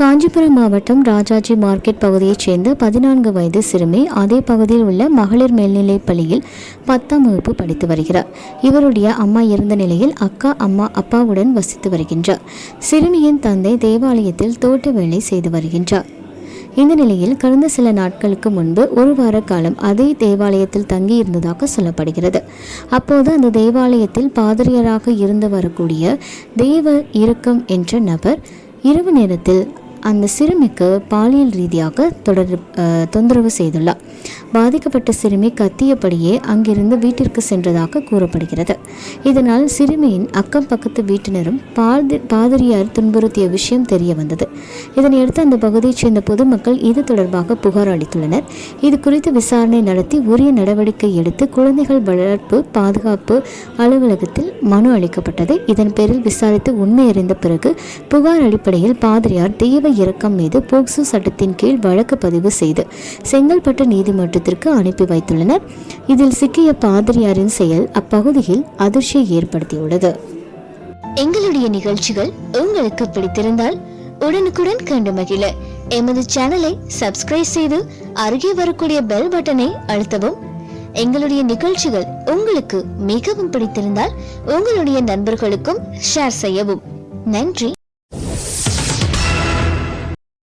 காஞ்சிபுரம் மாவட்டம் ராஜாஜி மார்க்கெட் பகுதியைச் சேர்ந்த பதினான்கு வயது சிறுமி அதே பகுதியில் உள்ள மகளிர் மேல்நிலைப் பள்ளியில் பத்தாம் வகுப்பு படித்து வருகிறார். இவருடைய அம்மா இருந்த நிலையில் அக்கா அம்மா அப்பாவுடன் வசித்து வருகின்றார். சிறுமியின் தந்தை தேவாலயத்தில் தோட்ட வேலை செய்து வருகின்றார். இந்த நிலையில் கடந்த சில நாட்களுக்கு முன்பு ஒரு வார காலம் அதே தேவாலயத்தில் தங்கி இருந்ததாக சொல்லப்படுகிறது. அப்போது அந்த தேவாலயத்தில் பாதிரியராக இருந்து வரக்கூடிய தெய்வ இறுக்கம் என்ற நபர் இரவு நேரத்தில் அந்த சிறுமிக்கு பாலியல் ரீதியாக தொடர் தொந்தரவு செய்துள்ளார். பாதிக்கப்பட்ட சிறுமி கத்தியபடியே அங்கிருந்து வீட்டிற்கு சென்றதாக கூறப்படுகிறது. இதனால் சிறுமியின் அக்கம் பக்கத்து வீட்டினரும் பாதி பாதிரியார் துன்புறுத்திய விஷயம் தெரிய வந்தது. இதனையடுத்து அந்த பகுதியைச் சேர்ந்த பொதுமக்கள் இது தொடர்பாக புகார் அளித்துள்ளனர். இது குறித்து விசாரணை நடத்தி உரிய நடவடிக்கை எடுத்து குழந்தைகள் வளர்ப்பு பாதுகாப்பு அலுவலகத்தில் மனு அளிக்கப்பட்டது இதன் பேரில் விசாரித்து உண்மை அறிந்த பிறகு புகார் அடிப்படையில் பாதிரியார் தெய்வ இறக்கம் மீது போக்சோ சட்டத்தின் கீழ் வழக்கு பதிவு செய்து செங்கல்பட்டு மாவட்டத்திற்கு அனுப்பி வைத்துள்ளனர். இதில் சிக்கிய பாதிரியாரின் செயல் அப்பகுதியில் அதிர்ச்சியை ஏற்படுத்தியுள்ளது. எங்களுடைய நிகழ்ச்சிகள் உங்களுக்கு பிடித்திருந்தால் உடனுக்குடன் கண்டு மகிழ. எமது சேனலை சப்ஸ்கிரைப் செய்து அருகே வரக்கூடிய பெல் பட்டனை அழுத்தவும். எங்களுடைய நிகழ்ச்சிகள் உங்களுக்கு மிகவும் பிடித்திருந்தால் உங்களுடைய நண்பர்களுக்கும் ஷேர் செய்யவும். நன்றி.